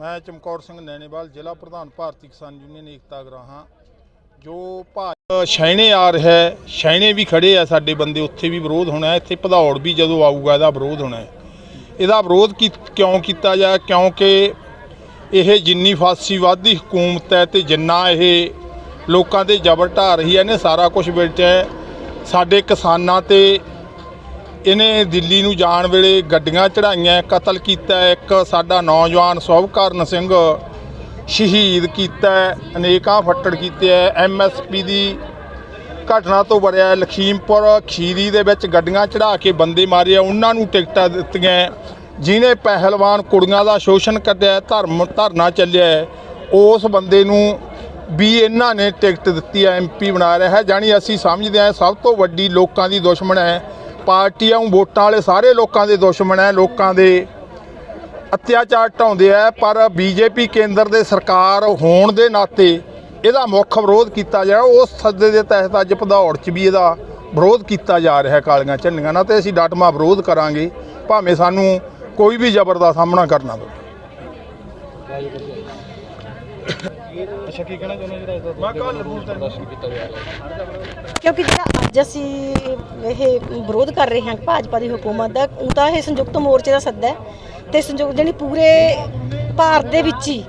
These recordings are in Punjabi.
ਮੈਂ ਚਮਕੌਰ ਸਿੰਘ ਨੈਣੇਵਾਲ, ਜ਼ਿਲ੍ਹਾ ਪ੍ਰਧਾਨ ਭਾਰਤੀ ਕਿਸਾਨ ਯੂਨੀਅਨ ਏਕਤਾ ਗਰਾਹਾਂ, ਜੋ ਭਾਜ ਸ਼ੈਣੇ ਆ ਰਿਹਾ ਹੈ ਸ਼ੈਣੇ ਵੀ ਖੜੇ ਆ ਸਾਡੇ ਬੰਦੇ, ਉੱਥੇ ਵੀ ਵਿਰੋਧ ਹੋਣਾ ਹੈ, ਇੱਥੇ ਭਦੌੜ ਵੀ ਜਦੋਂ ਆਊਗਾ ਇਹਦਾ ਵਿਰੋਧ ਹੋਣਾ ਹੈ। ਇਹਦਾ ਵਿਰੋਧ ਕੀ ਕਿਉਂ ਕੀਤਾ ਜਾ ਕਿਉਂਕਿ ਇਹ ਜਿੰਨੀ ਫਾਸੀਵਾਦੀ ਹਕੂਮਤ ਹੈ ਤੇ ਜਿੰਨਾ ਇਹ ਲੋਕਾਂ ਤੇ ਜ਼ਬਰ ਢਾ ਰਹੀ ਹੈ, ਇਹਨੇ ਸਾਰਾ ਕੁਝ ਵਿੱਚ ਹੈ। ਸਾਡੇ ਕਿਸਾਨਾਂ ਤੇ ਇਹਨੇ ਦਿੱਲੀ ਨੂੰ ਜਾਣ ਵੇਲੇ ਗੱਡੀਆਂ ਚੜਾਈਆਂ ਕਤਲ ਕੀਤਾ ਇੱਕ ਸਾਡਾ ਨੌਜਵਾਨ ਸੋਭਕਰਨ ਸਿੰਘ ਸ਼ਹੀਦ ਕੀਤਾ ਅਨੇਕਾਂ ਫੱਟੜ ਕੀਤੇ ਐ। ਐਮਐਸਪੀ ਦੀ ਘਟਨਾ ਤੋਂ ਬੜਿਆ ਲਖੀਮਪੁਰ ਖੀਰੀ ਦੇ ਵਿੱਚ ਗੱਡੀਆਂ ਚੜਾ ਕੇ ਬੰਦੇ ਮਾਰੇ ਆ, ਉਹਨਾਂ ਨੂੰ ਟਿਕਟਾਂ ਦਿੱਤੀਆਂ ਜਿਨੇ ਪਹਿਲਵਾਨ ਕੁੜੀਆਂ ਦਾ ਸ਼ੋਸ਼ਣ ਕੱਢਿਆ ਧਰਮ ਧਰਨਾ ਚੱਲਿਆ ਉਸ ਬੰਦੇ ਨੂੰ ਵੀ ਇਹਨਾਂ ਨੇ ਟਿਕਟ ਦਿੱਤੀ ਹੈ ਐਮਪੀ ਬਣਾ ਰਿਹਾ ਹੈ। ਜਾਨੀ ਅਸੀਂ ਸਮਝਦੇ ਹਾਂ ਸਭ ਤੋਂ ਵੱਡੀ ਲੋਕਾਂ ਦੀ ਦੁਸ਼ਮਣ ਹੈ ਪਾਰਟੀਆਂ ਵੋਟਾਂ ਵਾਲੇ ਸਾਰੇ ਲੋਕਾਂ ਦੇ ਦੁਸ਼ਮਣ ਹੈ ਲੋਕਾਂ ਦੇ ਅਤਿਆਚਾਰ ਢਾਉਂਦੇ ਆ ਪਰ ਬੀਜੇਪੀ ਕੇਂਦਰ ਦੇ ਸਰਕਾਰ ਹੋਣ ਦੇ ਨਾਤੇ ਇਹਦਾ ਮੁੱਖ ਵਿਰੋਧ ਕੀਤਾ ਜਾ ਉਸ ਸੱਦੇ ਦੇ ਤਹਿਤ ਅੱਜ ਭਦੌੜ 'ਚ ਵੀ ਇਹਦਾ ਵਿਰੋਧ ਕੀਤਾ ਜਾ ਰਿਹਾ ਕਾਲੀਆਂ ਝੰਡੀਆਂ ਨਾਲ ਤੇ ਅਸੀਂ ਡਾਟਮਾ ਵਿਰੋਧ ਕਰਾਂਗੇ। ਭਾਵੇਂ ਸਾਨੂੰ ਕੋਈ ਵੀ ਜ਼ਬਰ ਦਾ ਸਾਹਮਣਾ ਕਰਨਾ ਪਵੇ। ਅੱਛਾ ਕੀ ਕਹਿਣਾ ਚਾਹੁੰਦੇ ਜਿਹੜਾ ਇਹਦਾ ਮੈਂ ਕੱਲ੍ਹ ਬੋਲਦਾ ਪ੍ਰਦਰਸ਼ਨ ਕੀਤਾ ਜਾ ਰਿਹਾ ਕਿਉਂਕਿ ਜਿਹੜਾ ਅੱਜ ਅਸੀਂ ਇਹ ਵਿਰੋਧ ਕਰ ਰਹੇ ਹਾਂ ਭਾਜਪਾ ਦੀ ਹਕੂਮਤ ਦਾ ਉਹ ਤਾਂ ਇਹ ਸੰਯੁਕਤ ਮੋਰਚੇ ਦਾ ਸੱਦਾ ਹੈ ਤੇ ਸੰਯੁਕਤ ਜਿਹੜੀ ਪੂਰੇ ਭਾਰਤ ਦੇ ਵਿੱਚ ਹੀ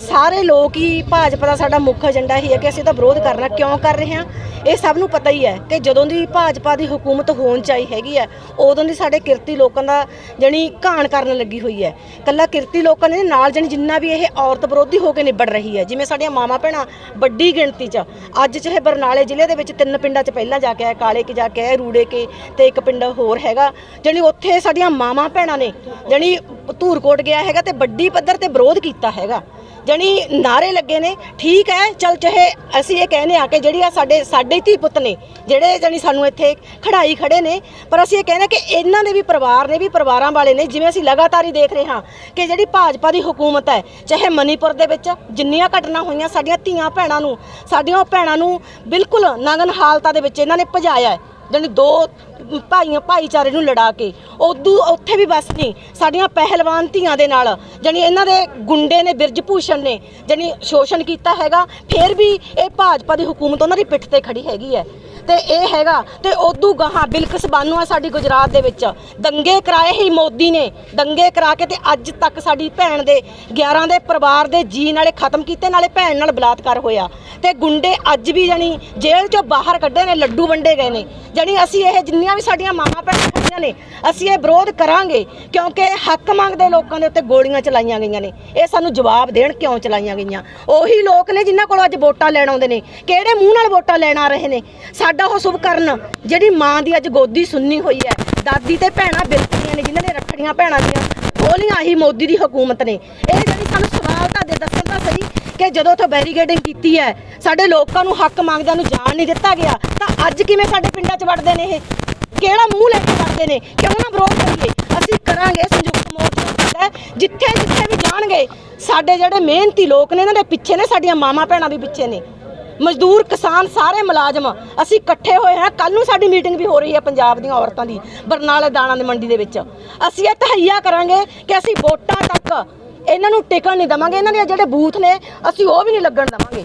ਸਾਰੇ ਲੋਕ ਹੀ ਭਾਜਪਾ ਦਾ ਸਾਡਾ ਮੁੱਖ ਏਜੰਡਾ ਹੀ ਹੈ ਕਿ ਅਸੀਂ ਇਹਦਾ ਵਿਰੋਧ ਕਰਨਾ ਕਿਉਂ ਕਰ ਰਹੇ ਹਾਂ? ਇਹ ਸਭ ਨੂੰ ਪਤਾ ਹੀ ਹੈ ਕਿ ਜਦੋਂ ਦੀ ਭਾਜਪਾ ਦੀ ਹਕੂਮਤ ਹੋਣ ਚਾਹੀ ਹੈਗੀ ਹੈ, ਉਦੋਂ ਦੀ ਸਾਡੇ ਕਿਰਤੀ ਲੋਕਾਂ ਦਾ ਜਣੀ ਘਾਣ ਕਰਨ ਲੱਗੀ ਹੋਈ ਹੈ। ਕੱਲਾ ਕਿਰਤੀ ਲੋਕਾਂ ਦੇ ਨਾਲ ਜਣੀ ਜਿੰਨਾ ਵੀ ਇਹ ਔਰਤ ਵਿਰੋਧੀ ਹੋ ਕੇ ਨਿਬੜ ਰਹੀ ਹੈ, ਜਿਵੇਂ ਸਾਡੀਆਂ ਮਾਵਾਂ ਭੈਣਾਂ ਵੱਡੀ ਗਿਣਤੀ 'ਚ, ਅੱਜ ਚਾਹੇ ਬਰਨਾਲੇ ਜ਼ਿਲ੍ਹੇ ਦੇ ਵਿੱਚ ਤਿੰਨ ਪਿੰਡਾਂ 'ਚ ਪਹਿਲਾਂ ਜਾ ਕੇ ਆਇਆ ਕਾਲੇ ਕੇ ਜਾ ਕੇ ਆਏ, ਰੂੜੇ ਕੇ ਤੇ ਇੱਕ ਪਿੰਡ ਹੋਰ ਹੈਗਾ, ਜਣੀ ਉੱਥੇ ਸਾਡੀਆਂ ਮਾਵਾਂ ਭੈਣਾਂ ਨੇ ਜਣੀ ਧੂਰਕੋਟ ਗਿਆ ਹੈਗਾ ਤੇ ਵੱਡੀ ਪੱਧਰ ਤੇ ਵਿਰੋਧ ਕੀਤਾ ਹੈਗਾ। ਜਣੀ ਨਾਰੇ ਲੱਗੇ ਨੇ, ਠੀਕ ਹੈ, ਚਲ ਚਾਹੇ ਅਸੀਂ ਇਹ ਕਹਿੰਦੇ ਆ ਕਿ ਜਿਹੜੀ ਆ ਸਾਡੇ ਸਾਡੇ ਧੀ ਪੁੱਤ ਨੇ, ਜਿਹੜੇ ਜਣੀ ਸਾਨੂੰ ਇੱਥੇ ਖੜਾਈ ਖੜੇ ਨੇ, ਪਰ ਅਸੀਂ ਇਹ ਕਹਿੰਦੇ ਕਿ ਇਹਨਾਂ ਦੇ ਵੀ ਪਰਿਵਾਰ ਨੇ, ਵੀ ਪਰਿਵਾਰਾਂ ਵਾਲੇ ਨੇ, ਜਿਵੇਂ ਅਸੀਂ ਲਗਾਤਾਰ ਹੀ ਦੇਖ ਰਹੇ ਹਾਂ ਕਿ ਜਿਹੜੀ ਭਾਜਪਾ ਦੀ ਹਕੂਮਤ ਹੈ, ਚਾਹੇ ਮਨੀਪੁਰ ਦੇ ਵਿੱਚ ਜਿੰਨੀਆਂ ਘਟਨਾ ਹੋਈਆਂ ਸਾਡੀਆਂ ਧੀਆਂ ਭੈਣਾਂ ਨੂੰ, ਸਾਡੀਆਂ ਉਹ ਭੈਣਾਂ ਨੂੰ ਬਿਲਕੁਲ ਨਗਨ ਹਾਲਤਾਂ ਦੇ ਵਿੱਚ ਇਹਨਾਂ ਨੇ ਭਜਾਇਆ ਹੈ। ਜਾਣੀ ਦੋ ਭਾਈਆਂ ਭਾਈਚਾਰੇ ਨੂੰ ਲੜਾ ਕੇ, ਉਦੋਂ ਉੱਥੇ ਵੀ ਬਸ ਨਹੀਂ, ਸਾਡੀਆਂ ਪਹਿਲਵਾਨ ਧੀਆਂ ਦੇ ਨਾਲ, ਜਾਣੀ ਇਹਨਾਂ ਦੇ ਗੁੰਡੇ ਨੇ ਬਿਰਜ ਭੂਸ਼ਣ ਨੇ, ਜਾਣੀ ਸ਼ੋਸ਼ਣ ਕੀਤਾ ਹੈਗਾ, ਫਿਰ ਵੀ ਇਹ ਭਾਜਪਾ ਦੀ ਹਕੂਮਤ ਉਹਨਾਂ ਦੀ ਪਿੱਠ ਤੇ ਖੜੀ ਹੈਗੀ ਹੈ। ਤੇ ਇਹ ਹੈਗਾ ਤੇ ਉਦੋਂ ਗਾਹਾਂ ਬਿਲਕਸ ਬਾਨੂ ਆ ਸਾਡੀ ਗੁਜਰਾਤ ਦੇ ਵਿੱਚ। ਦੰਗੇ ਕਰਾਏ ਹੀ ਮੋਦੀ ਨੇ। ਦੰਗੇ ਕਰਾ ਕੇ ਤੇ ਅੱਜ ਤੱਕ ਸਾਡੀ ਭੈਣ ਦੇ 11 ਦੇ ਪਰਿਵਾਰ ਦੇ ਜੀ ਨਾਲੇ ਖਤਮ ਕੀਤੇ, ਨਾਲੇ ਭੈਣ ਨਾਲ ਬਲਾਤਕਾਰ ਹੋਇਆ। ਤੇ ਗੁੰਡੇ ਅੱਜ ਵੀ ਜਾਣੀ ਜੇਲ੍ਹ ਚੋਂ ਬਾਹਰ ਕੱਢੇ ਨੇ, ਲੱਡੂ ਵੰਡੇ ਗਏ ਨੇ। ਜਾਣੀ ਅਸੀਂ ਇਹ ਜਿੰਨੀਆਂ ਵੀ ਸਾਡੀਆਂ ਮਾਵਾਂ ਭੈਣਾਂ ਖੜੀਆਂ ਨੇ, ਅਸੀਂ ਇਹ ਵਿਰੋਧ ਕਰਾਂਗੇ, ਕਿਉਂਕਿ ਹੱਕ ਮੰਗਦੇ ਲੋਕਾਂ ਦੇ ਉੱਤੇ ਗੋਲੀਆਂ ਚਲਾਈਆਂ ਗਈਆਂ ਨੇ। ਇਹ ਸਾਨੂੰ ਜਵਾਬ ਦੇਣ ਕਿਉਂ ਚਲਾਈਆਂ ਗਈਆਂ? ਉਹੀ ਲੋਕ ਨੇ ਜਿਨ੍ਹਾਂ ਕੋਲ ਅੱਜ ਵੋਟਾਂ ਲੈਣ ਆਉਂਦੇ ਨੇ। ਕਿਹੜੇ ਮੂੰਹ ਨਾਲ ਵੋਟਾਂ ਲੈਣ ਆ ਰਹੇ ਨੇ? ਸਾਡਾ ਉਹ ਸ਼ੁਭ ਕਰਨ, ਜਿਹੜੀ ਮਾਂ ਦੀ ਅੱਜ ਗੋਦੀ ਸੁੰਨੀ ਹੋਈ ਹੈ। ਦਾਦੀ ਤੇ ਭੈਣਾਂ ਬਿਲਕੁਲੀਆਂ ਨੇ, ਜਿਨ੍ਹਾਂ ਨੇ ਰੱਖੜੀਆਂ ਭੈਣਾਂ ਦੀਆਂ ਖੋਲੀਆਂ ਹੀ ਮੋਦੀ ਦੀ ਹਕੂਮਤ ਨੇ। ਇਹ ਜਿਹੜੀ ਸਾਨੂੰ ਸਵਾਲ ਤਾਂ ਦੇ ਦੱਸਣ ਤਾਂ ਸਹੀ ਕਿ ਜਦੋਂ ਤੋਂ ਬੈਰੀਗੇਡਿੰਗ ਕੀਤੀ ਹੈ, ਸਾਡੇ ਲੋਕਾਂ ਨੂੰ ਹੱਕ ਮੰਗਦਿਆਂ ਨੂੰ ਜਾਣ ਨਹੀਂ ਦਿੱਤਾ ਗਿਆ, ਤਾਂ ਅੱਜ ਕਿਵੇਂ ਸਾਡੇ ਪਿੰਡਾਂ 'ਚ ਵੜਦੇ ਨੇ ਇਹ? ਕਿਹੜਾ ਮੂੰਹ ਲੈ ਕੇ ਵੜਦੇ ਨੇ? ਕਿਉਂ ਨਾ ਵਿਰੋਧ ਕਰੀਏ? ਅਸੀਂ ਕਰਾਂਗੇ ਸੰਯੁਕਤ ਮੋਰਚਾ ਜਿੱਥੇ ਜਿੱਥੇ ਵੀ ਜਾਣਗੇ, ਸਾਡੇ ਜਿਹੜੇ ਮਿਹਨਤੀ ਲੋਕ ਨੇ, ਇਹਨਾਂ ਦੇ ਪਿੱਛੇ ਨੇ, ਸਾਡੀਆਂ ਮਾਮਾ ਭੈਣਾਂ ਵੀ ਪਿੱਛੇ ਨੇ। ਮਜ਼ਦੂਰ, ਕਿਸਾਨ ਸਾਰੇ ਮੁਲਾਜ਼ਮ ਅਸੀਂ ਇਕੱਠੇ ਹੋਏ ਹਾਂ। ਕੱਲ ਨੂੰ ਸਾਡੀ ਮੀਟਿੰਗ ਵੀ ਹੋ ਰਹੀ ਹੈ ਪੰਜਾਬ ਦੀਆਂ ਔਰਤਾਂ ਦੀ, ਬਰਨਾਲੇ ਦਾਣਾ ਦੀ ਮੰਡੀ ਦੇ ਵਿੱਚ। ਅਸੀਂ ਇਹ ਤਹਈਆ ਕਰਾਂਗੇ ਕਿ ਅਸੀਂ ਵੋਟਾਂ ਤੱਕ ਇਹਨਾਂ ਨੂੰ ਟਿਕਣ ਨਹੀਂ ਦਵਾਂਗੇ। ਇਹਨਾਂ ਦੇ ਜਿਹੜੇ ਬੂਥ ਨੇ, ਅਸੀਂ ਉਹ ਵੀ ਨਹੀਂ ਲੱਗਣ ਦਵਾਂਗੇ।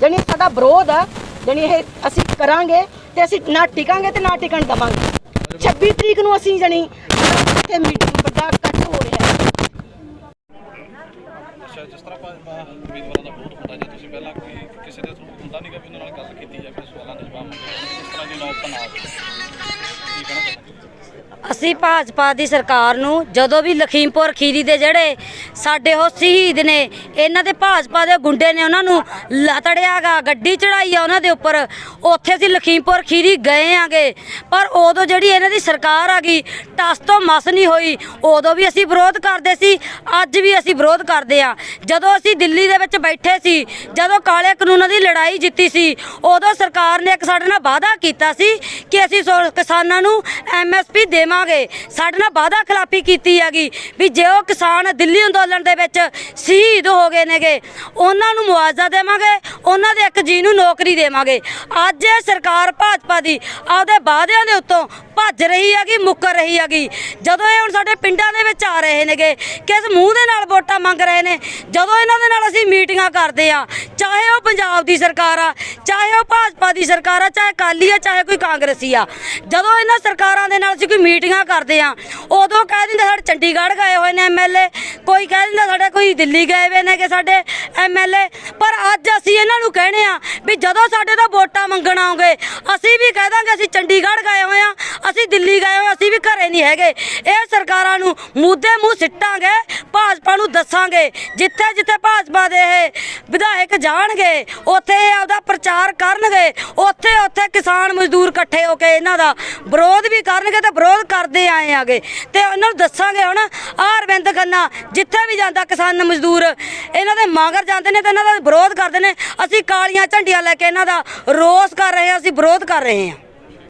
ਜਾਣੀ ਸਾਡਾ ਵਿਰੋਧ ਆ ਜਾਣੀ ਇਹ ਅਸੀਂ ਕਰਾਂਗੇ ਤੇ ਅਸੀਂ ਨਾ ਟਿਕਾਂਗੇ ਤੇ ਨਾ ਟਿਕਣ ਦਵਾਂਗੇ। 26 ਤਰੀਕ ਨੂੰ ਅਸੀਂ ਜਾਣੀ ਇੱਥੇ ਮੀਟਿੰਗ ਵੱਡਾ ਇਕੱਠ ਹੋ ਰਿਹਾ ਹੈ। ਅੱਛਾ, ਜਿਸ ਤਰ੍ਹਾਂ ਭਾਜਪਾ ਉਮੀਦਵਾਰਾਂ ਦਾ ਬਹੁਤ ਹੁੰਦਾ ਜੇ, ਤੁਸੀਂ ਪਹਿਲਾਂ ਕਿਸੇ ਦੇ ਅਸੀਂ ਭਾਜਪਾ ਦੀ ਸਰਕਾਰ ਨੂੰ ਜਦੋਂ ਵੀ ਲਖੀਮਪੁਰ ਖੀਰੀ ਦੇ ਜਿਹੜੇ ਸਾਡੇ ਉਹ ਸ਼ਹੀਦ ਨੇ, ਇਹਨਾਂ ਦੇ ਭਾਜਪਾ ਦੇ ਗੁੰਡੇ ਨੇ ਉਹਨਾਂ ਨੂੰ ਲਤੜਿਆਗਾ ਗੱਡੀ ਚੜਾਈ ਆ ਉਹਨਾਂ ਦੇ ਉੱਪਰ। ਉੱਥੇ ਅਸੀਂ ਲਖੀਮਪੁਰ ਖੀਰੀ ਗਏ ਆਂਗੇ। ਪਰ ਉਦੋਂ ਜਿਹੜੀ ਇਹਨਾਂ ਦੀ ਸਰਕਾਰ ਆ ਗਈ, ਟਸ ਤੋਂ ਮਸ ਨਹੀਂ ਹੋਈ। ਉਦੋਂ ਵੀ ਅਸੀਂ ਵਿਰੋਧ ਕਰਦੇ ਸੀ, ਅੱਜ ਵੀ ਅਸੀਂ ਵਿਰੋਧ ਕਰਦੇ ਆ। ਜਦੋਂ ਅਸੀਂ ਦਿੱਲੀ ਦੇ ਵਿੱਚ ਬੈਠੇ ਸੀ, ਜਦੋਂ ਕਾਲੇ ਕਾਨੂੰਨਾਂ ਦੀ ਲੜਾਈ ਜਿੱਤੀ ਸੀ, ਉਦੋਂ ਸਰਕਾਰ ਨੇ ਇੱਕ ਸਾਡੇ ਨਾਲ ਵਾਅਦਾ ਕੀਤਾ ਸੀ ਕਿ ਅਸੀਂ ਸੋ- ਕਿਸਾਨਾਂ ਨੂੰ ਐਮਐਸਪੀ ਦੇਵਾਂਗੇ। ਸਾਡੇ ਨਾਲ ਵਾਅਦਾ ਖਿਲਾਫੀ ਕੀਤੀ ਹੈਗੀ ਵੀ ਜੇ ਉਹ ਕਿਸਾਨ ਦਿੱਲੀ ਅੰਦੋਲਨ ਦੇ ਵਿੱਚ ਸ਼ਹੀਦ ਹੋ ਗਏ ਨੇਗੇ, ਉਹਨਾਂ ਨੂੰ ਮੁਆਵਜ਼ਾ ਦੇਵਾਂਗੇ, ਉਹਨਾਂ ਦੇ ਇੱਕ ਜੀ ਨੂੰ ਨੌਕਰੀ ਦੇਵਾਂਗੇ। ਅੱਜ ਇਹ ਸਰਕਾਰ ਭਾਜਪਾ ਦੀ ਆਪਦੇ ਵਾਅਦਿਆਂ ਦੇ ਉੱਤੋਂ ਭੱਜ ਰਹੀ ਹੈਗੀ, ਮੁੱਕਰ ਰਹੀ ਹੈਗੀ। ਜਦੋਂ ਇਹ ਹੁਣ ਸਾਡੇ ਪਿੰਡਾਂ ਦੇ ਵਿੱਚ ਆ ਰਹੇ ਨੇਗੇ ਕਿਸ ਮੂੰਹ ਦੇ ਨਾਲ ਵੋਟਾਂ ਮੰਗ ਰਹੇ ਨੇ, ਜਦੋਂ ਇਹਨਾਂ ਦੇ ਨਾਲ ਅਸੀਂ ਮੀਟਿੰਗਾਂ ਕਰਦੇ ਆ ਚਾਹੇ ਉਹ ਪੰਜਾਬ ਦੀ ਸਰਕਾਰ ਆ, ਚਾਹੇ ਉਹ ਭਾਜਪਾ ਦੀ ਸਰਕਾਰ ਆ, ਚਾਹੇ ਅਕਾਲੀ ਆ, ਚਾਹੇ ਕੋਈ ਕਾਂਗਰਸੀ ਆ, ਜਦੋਂ ਇਹਨਾਂ ਸਰਕਾਰਾਂ ਦੇ ਨਾਲ ਅਸੀਂ ਕੋਈ ਮੀਟਿੰਗਾਂ ਕਰਦੇ ਆ ਉਦੋਂ ਕਹਿ ਦਿੰਦੇ ਸਾਡੇ ਚੰਡੀਗੜ੍ਹ ਗਏ ਹੋਏ ਨੇ ਐਮਐਲਏ ਕੋਈ ਕਹਿ ਦਿੰਦਾ ਸਾਡੇ ਕੋਈ ਦਿੱਲੀ ਗਏ ਹੋਏ ਨੇ ਕਿ ਸਾਡੇ ਐਮਐਲਏ ਪਰ ਅੱਜ ਅਸੀਂ ਇਹਨਾਂ ਨੂੰ ਕਹਿਣੇ ਆ ਵੀ ਜਦੋਂ ਸਾਡੇ ਤੋਂ ਵੋਟਾਂ ਮੰਗਣ ਆਉਂਗੇ ਅਸੀਂ ਵੀ ਕਹਿ ਦਾਂਗੇ ਅਸੀਂ ਚੰਡੀਗੜ੍ਹ ਗਏ ਹੋਏ ਆ ਅਸੀਂ ਦਿੱਲੀ ਗਏ ਹੋ ਅਸੀਂ ਵੀ ਘਰੇ ਨਹੀਂ ਹੈਗੇ। ਇਹ ਸਰਕਾਰਾਂ ਨੂੰ ਮੂਦੇ ਮੂੰਹ ਸਿੱਟਾਂਗੇ, ਭਾਜਪਾ ਨੂੰ ਦੱਸਾਂਗੇ। ਜਿੱਥੇ ਜਿੱਥੇ ਭਾਜਪਾ ਦੇ ਇਹ ਵਿਧਾਇਕ ਜਾਣਗੇ, ਉੱਥੇ ਇਹ ਆਪਦਾ ਪ੍ਰਚਾਰ ਕਰਨਗੇ। ਉੱਥੇ ਉੱਥੇ ਕਿਸਾਨ ਮਜ਼ਦੂਰ ਇਕੱਠੇ ਹੋ ਕੇ ਇਹਨਾਂ ਦਾ ਵਿਰੋਧ ਵੀ ਕਰਨਗੇ ਤੇ ਵਿਰੋਧ ਕਰਦੇ ਆਏ ਆਗੇ। ਤੇ ਉਹਨਾਂ ਨੂੰ ਦੱਸਾਂਗੇ ਹੁਣ ਆਹ ਅਰਵਿੰਦ ਖੰਨਾ ਜਿੱਥੇ ਵੀ ਜਾਂਦਾ ਕਿਸਾਨ ਮਜ਼ਦੂਰ, ਇਹਨਾਂ ਦੇ ਮਾਂਗਰ ਜਾਂਦੇ ਨੇ ਤੇ ਇਹਨਾਂ ਦਾ ਵਿਰੋਧ ਕਰਦੇ ਨੇ। ਅਸੀਂ ਕਾਲੀਆਂ ਝੰਡੀਆਂ ਲੈ ਕੇ ਇਹਨਾਂ ਦਾ ਰੋਸ ਕਰ ਰਹੇ ਹਾਂ, ਅਸੀਂ ਵਿਰੋਧ ਕਰ ਰਹੇ ਹਾਂ।